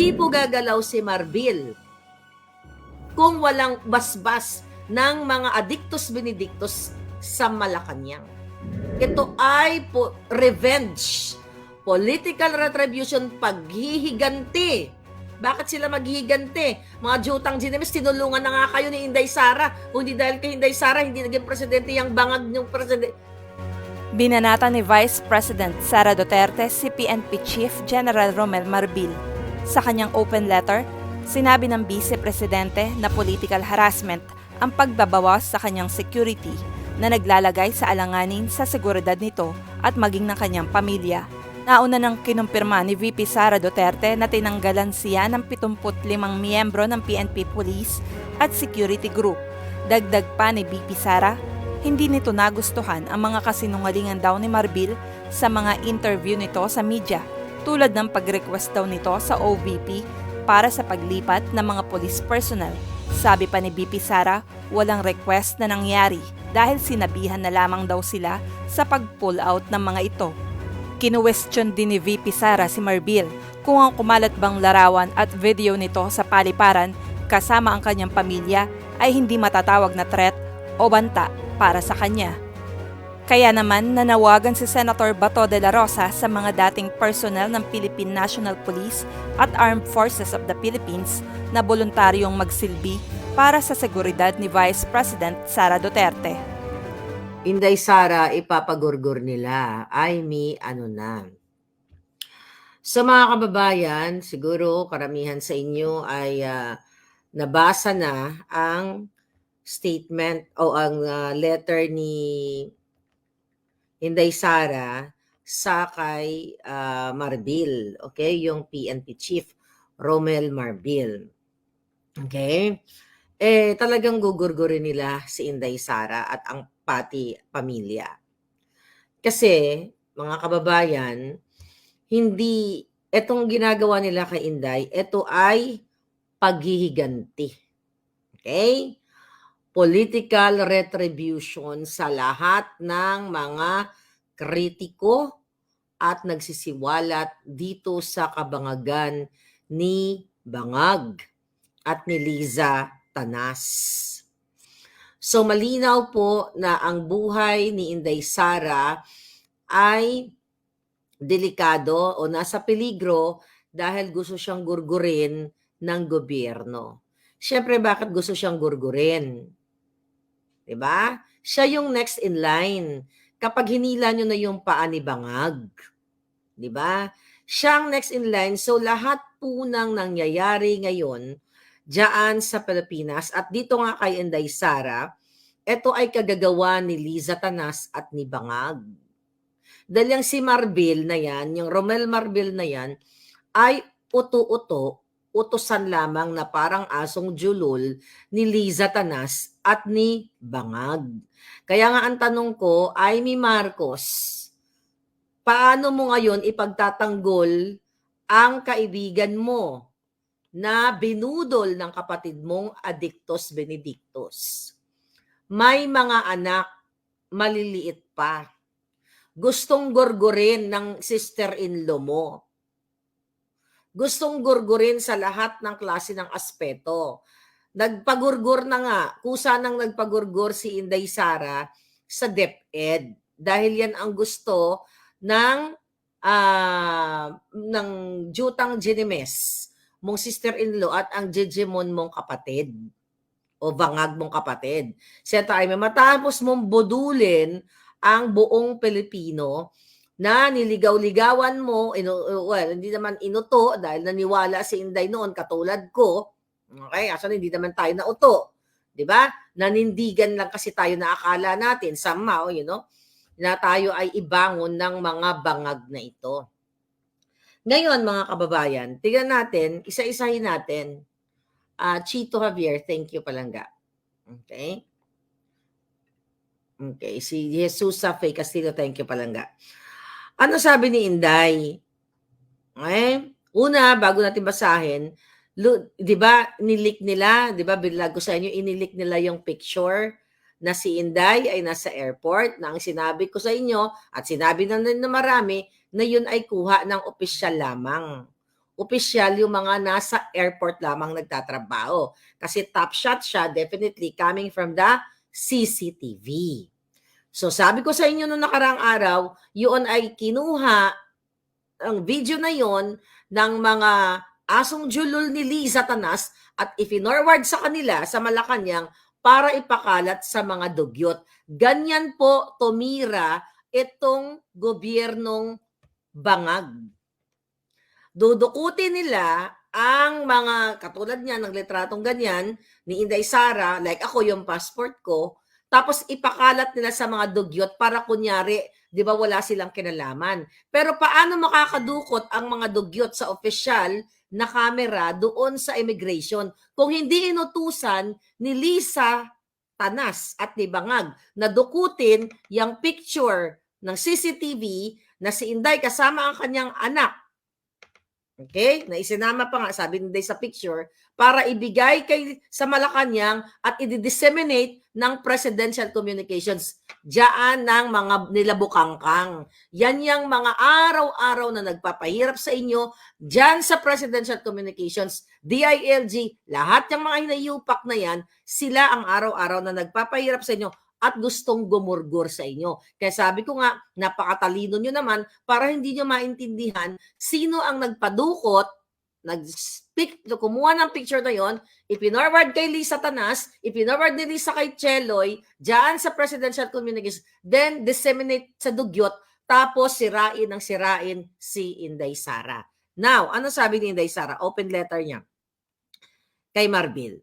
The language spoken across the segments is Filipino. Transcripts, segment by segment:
Hindi po gagalaw si Marbil kung walang basbas ng mga adictus benedictus sa Malacanang. Ito ay po revenge, political retribution, paghihiganti. Bakit sila maghihiganti? Mga jutang ginemis, tinulungan na nga kayo ni Inday Sara. Hindi dahil kay Inday Sara, hindi naging presidente yung bangag ng presidente. Binanata ni Vice President Sara Duterte si PNP Chief General Romel Marbil. Sa kanyang open letter, sinabi ng Vice Presidente na political harassment ang pagbabawas sa kanyang security na naglalagay sa alanganin sa seguridad nito at maging ng kanyang pamilya. Nauna nang kinumpirma ni VP Sara Duterte na tinanggalan siya ng 75 miyembro ng PNP Police at Security Group. Dagdag pa ni VP Sara, hindi nito nagustuhan ang mga kasinungalingan daw ni Marbil sa mga interview nito sa media, tulad ng pag-request daw nito sa OVP para sa paglipat ng mga police personnel. Sabi pa ni BP Sara, walang request na nangyari dahil sinabihan na lamang daw sila sa pag-pull out ng mga ito. Kinuwestiyon din ni VP Sara si Marbil kung ang kumalat bang larawan at video nito sa paliparan kasama ang kanyang pamilya ay hindi matatawag na threat o banta para sa kanya. Kaya naman nanawagan si Senator Bato de la Rosa sa mga dating personnel ng Philippine National Police at Armed Forces of the Philippines na voluntaryong magsilbi para sa seguridad ni Vice President Sara Duterte. Inday Sara, ipapagurgur nila. Ay, mi, ano na. Sa mga kababayan, siguro karamihan sa inyo ay ah, nabasa na ang statement o ang ah, letter ni Inday Sara sa kay ah, Marbil, okay? Yung PNP chief Romel Marbil. Okay? Eh talagang gugurgurin nila si Inday Sara at ang pati pamilya. Kasi mga kababayan, hindi etong ginagawa nila kay Inday, ito ay paghihiganti. Okay? Political retribution sa lahat ng mga kritiko at nagsisiwalat dito sa kabangagan ni Bangag at ni Liza Tanas. So malinaw po na ang buhay ni Inday Sara ay delikado o nasa peligro dahil gusto siyang gurgurin ng gobyerno. Siyempre, bakit gusto siyang gurgurin? 'Di ba? Siya yung next in line. Kapag hinila nyo na yung paa ni Bangag, 'di ba? Siya ang next in line. So lahat po ng nangyayari ngayon diyan sa Pilipinas at dito nga kay Inday Sara, ito ay kagagawa ni Liza Tanas at ni Bangag. Dahil yung si Marbil na yan, yung Romel Marbil na yan, ay uto-uto, utusan lamang na parang asong julol ni Liza Tanas at ni Bangag. Kaya nga ang tanong ko, ay mi Marcos, paano mo ngayon ipagtatanggol ang kaibigan mo na binudol ng kapatid mong Adictos Benedictus? May mga anak, maliliit pa. Gustong gorgorin ng sister-in-law mo. Gustong gorgorin sa lahat ng klase ng aspeto. Nagpagurgur na nga, kusa nang nagpagurgur si Inday Sara sa DepEd dahil yan ang gusto ng ah, ng Jutang Ginemes mong sister-in-law at ang Jejemon mong kapatid o bangag mong kapatid. Siya tayo matapos mong bodulin ang buong Pilipino na niligaw-ligawan mo, inu- well, hindi naman inuto dahil naniwala si Inday noon katulad ko. Okay, asan hindi naman tayo nauto. 'Di ba? Nanindigan lang kasi tayo na akala natin somehow, you know, na tayo ay ibangon ng mga bangag na ito. Ngayon, mga kababayan, tignan natin, isa-isahin natin. Ah, Chito Javier, thank you palangga. Okay? Okay, si Jesus sa Faye Castillo, thank you palangga. Ano sabi ni Inday? Eh, una, bago natin basahin, 'di ba, nilik nila, 'di ba, bilag ko sa inyo, inilik nila yung picture na si Inday ay nasa airport na ang sinabi ko sa inyo at sinabi na na marami na yun ay kuha ng opisyal lamang. opisyal yung mga nasa airport lamang nagtatrabaho. Kasi top shot siya, definitely coming from the CCTV. So sabi ko sa inyo noong nakaraang araw, yun ay kinuha ang video na yon ng mga asong julul ni Liza Tanas at ifinorward sa kanila sa Malacanang para ipakalat sa mga dugyot. Ganyan po tumira itong gobyernong bangag. Dudukutin nila ang mga katulad niya ng litratong ganyan ni Inday Sara, like ako yung passport ko, tapos ipakalat nila sa mga dugyot para kunyari, di ba wala silang kinalaman. Pero paano makakadukot ang mga dugyot sa opisyal na kamera doon sa immigration kung hindi inutusan ni Lisa Tanas at ni Bangag na dukutin yung picture ng CCTV na si Inday kasama ang kanyang anak. Okay? Na isinama pa nga, sabi ni Inday sa picture, para ibigay kay sa Malacanang at i-disseminate ng presidential communications diyan ng mga nilabukangkang. Yan yung mga araw-araw na nagpapahirap sa inyo diyan sa presidential communications, DILG, lahat ng mga hinayupak na yan, sila ang araw-araw na nagpapahirap sa inyo at gustong gumurgur sa inyo. Kaya sabi ko nga, napakatalino nyo naman para hindi nyo maintindihan sino ang nagpadukot, nag-speak, kumuha ng picture na yon, ipinorward kay Lisa Tanas, ipinorward ni Lisa kay Cheloy, dyan sa presidential communications, then disseminate sa dugyot, tapos sirain ng sirain si Inday Sara. Now, ano sabi ni Inday Sara? Open letter niya kay Marbil.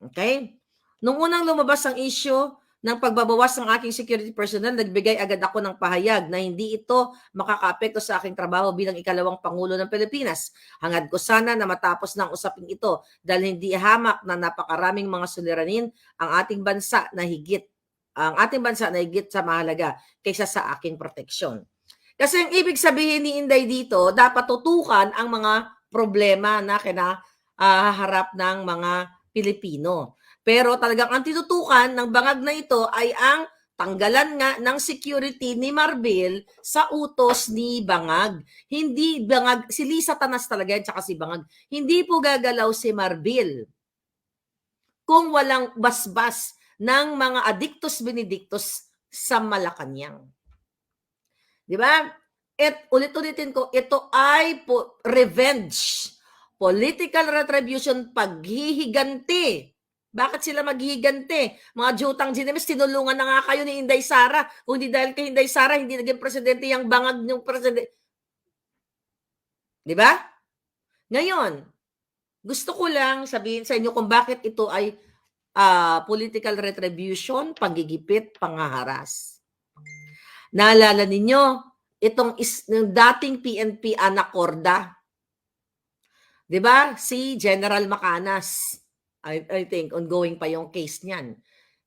Okay? Nung unang lumabas ang issue ng pagbabawas ng aking security personnel, nagbigay agad ako ng pahayag na hindi ito makakaapekto sa aking trabaho bilang ikalawang Pangulo ng Pilipinas. Hangad ko sana na matapos ng usaping ito dahil hindi hamak na napakaraming mga suliranin ang ating bansa na higit ang ating bansa na higit sa mahalaga kaysa sa aking proteksyon. Kasi ang ibig sabihin ni Inday dito, dapat tutukan ang mga problema na kinaharap ng mga Pilipino. Pero talagang ang tinutukan ng bangag na ito ay ang tanggalan nga ng security ni Marbil sa utos ni Bangag. Hindi Bangag, si Lisa Tanas talaga yan, tsaka si Bangag. Hindi po gagalaw si Marbil kung walang basbas ng mga addictus benedictus sa Malacanang. Di ba? At ulit-ulitin ko, ito ay po revenge, political retribution, paghihiganti bakit sila maghihigante? Mga jutang ginemes, tinulungan na nga kayo ni Inday Sara. Kung hindi dahil kay Inday Sara, hindi naging presidente yung bangag ng presidente. Di ba? Ngayon, gusto ko lang sabihin sa inyo kung bakit ito ay ah, political retribution, panggigipit, pangaharas. Naalala ninyo, itong is, ng dating PNP Anacorda, di ba? Si General Macanas. I, I think ongoing pa yung case niyan.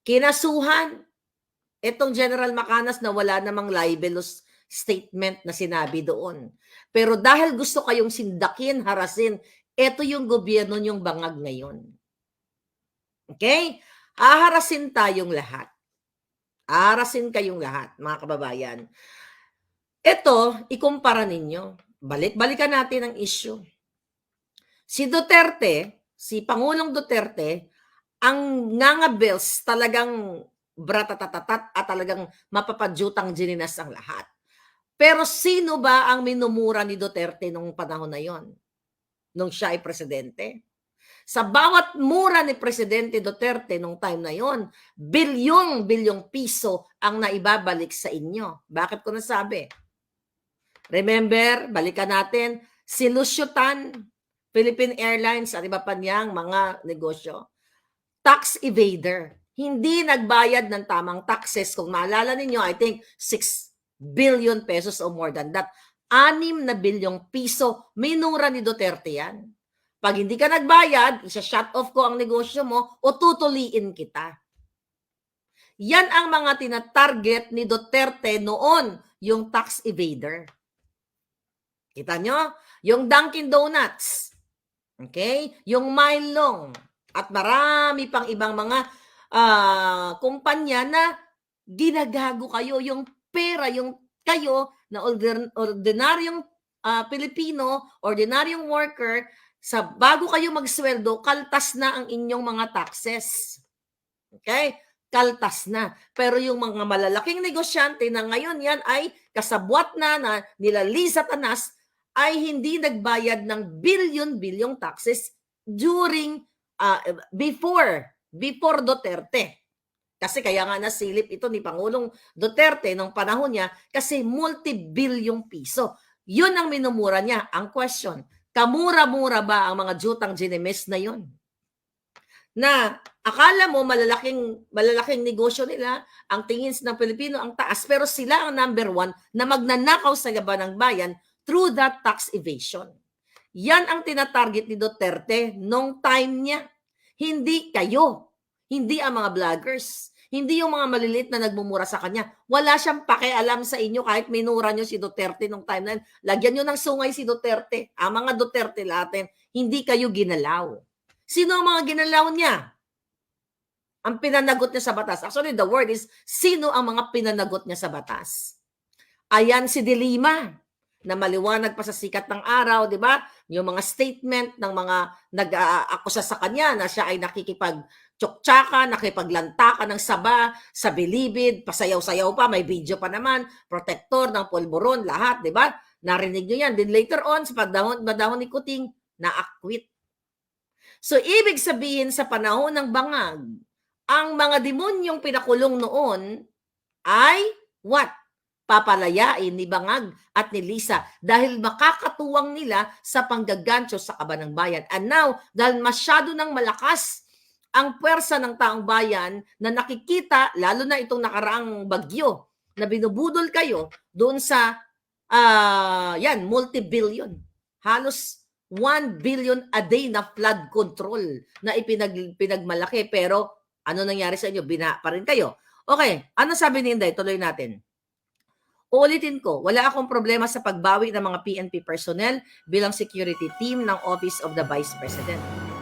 Kinasuhan itong General Macanas na wala namang libelous statement na sinabi doon. Pero dahil gusto kayong sindakin, harasin, ito yung gobyerno yung bangag ngayon. Okay? Aharasin tayong lahat. Aharasin kayong lahat, mga kababayan. Ito, ikumpara ninyo. Balik-balikan natin ang issue. Si Duterte, si Pangulong Duterte, ang ngangabils talagang bratatatatat at talagang mapapadyutang gininas ang lahat. Pero sino ba ang minumura ni Duterte nung panahon na yon? Nung siya ay presidente? Sa bawat mura ni Presidente Duterte nung time na yon, bilyong-bilyong piso ang naibabalik sa inyo. Bakit ko nasabi? Remember, balikan natin, si Lucio Tan, Philippine Airlines at iba pa niyang mga negosyo. Tax evader. Hindi nagbayad ng tamang taxes. Kung maalala ninyo, I think 6 billion pesos or more than that. Anim na bilyong piso. Minura ni Duterte yan. Pag hindi ka nagbayad, isa-shut off ko ang negosyo mo o tutuliin kita. Yan ang mga tinatarget ni Duterte noon, yung tax evader. Kita nyo? Yung Dunkin Donuts. Okay? Yung Mylong. At marami pang ibang mga ah, kumpanya na ginagago kayo. Yung pera, yung kayo na ordinaryong ah, Pilipino, ordinaryong worker, sa bago kayo magsweldo, kaltas na ang inyong mga taxes. Okay? Kaltas na. Pero yung mga malalaking negosyante na ngayon yan ay kasabwat na na nila Lisa Tanas ay hindi nagbayad ng billion-bilyong taxes during ah, before before Duterte. Kasi kaya nga nasilip ito ni Pangulong Duterte nung panahon niya kasi multi-bilyong piso. Yun ang minumura niya. Ang question, kamura-mura ba ang mga jutang ginemes na yun? Na akala mo malalaking malalaking negosyo nila, ang tingin ng Pilipino ang taas, pero sila ang number one na magnanakaw sa laban ng bayan through that tax evasion. Yan ang tinatarget ni Duterte nung time niya. Hindi kayo. Hindi ang mga vloggers. Hindi yung mga maliliit na nagmumura sa kanya. Wala siyang pakialam sa inyo kahit minura nyo si Duterte nung time na yun. Lagyan nyo ng sungay si Duterte. Ang mga Duterte natin, hindi kayo ginalaw. Sino ang mga ginalaw niya? Ang pinanagot niya sa batas. Actually, the word is, sino ang mga pinanagot niya sa batas? Ayan si Dilima na maliwanag pa sa sikat ng araw, di ba? Yung mga statement ng mga nag-aakusa sa kanya na siya ay nakikipag tsuktsakan, nakipaglantakan ng saba, sa bilibid, pasayaw-sayaw pa, may video pa naman, protector ng polboron, lahat, di ba? Narinig nyo yan. Then later on, sa pagdahon, badahon ni Kuting, na-acquit. So, ibig sabihin sa panahon ng bangag, ang mga demonyong pinakulong noon ay what? Papalayain ni Bangag at ni Lisa dahil makakatuwang nila sa panggagancho sa kaban ng bayan. And now, dahil masyado ng malakas ang puwersa ng taong bayan na nakikita, lalo na itong nakaraang bagyo, na binubudol kayo doon sa, ah yan, multi-billion. Halos 1 billion a day na flood control na ipinag, pinagmalaki. Pero ano nangyari sa inyo? Bina pa rin kayo. Okay, ano sabi ni Inday? Tuloy natin. Uulitin ko, wala akong problema sa pagbawi ng mga PNP personnel bilang security team ng Office of the Vice President.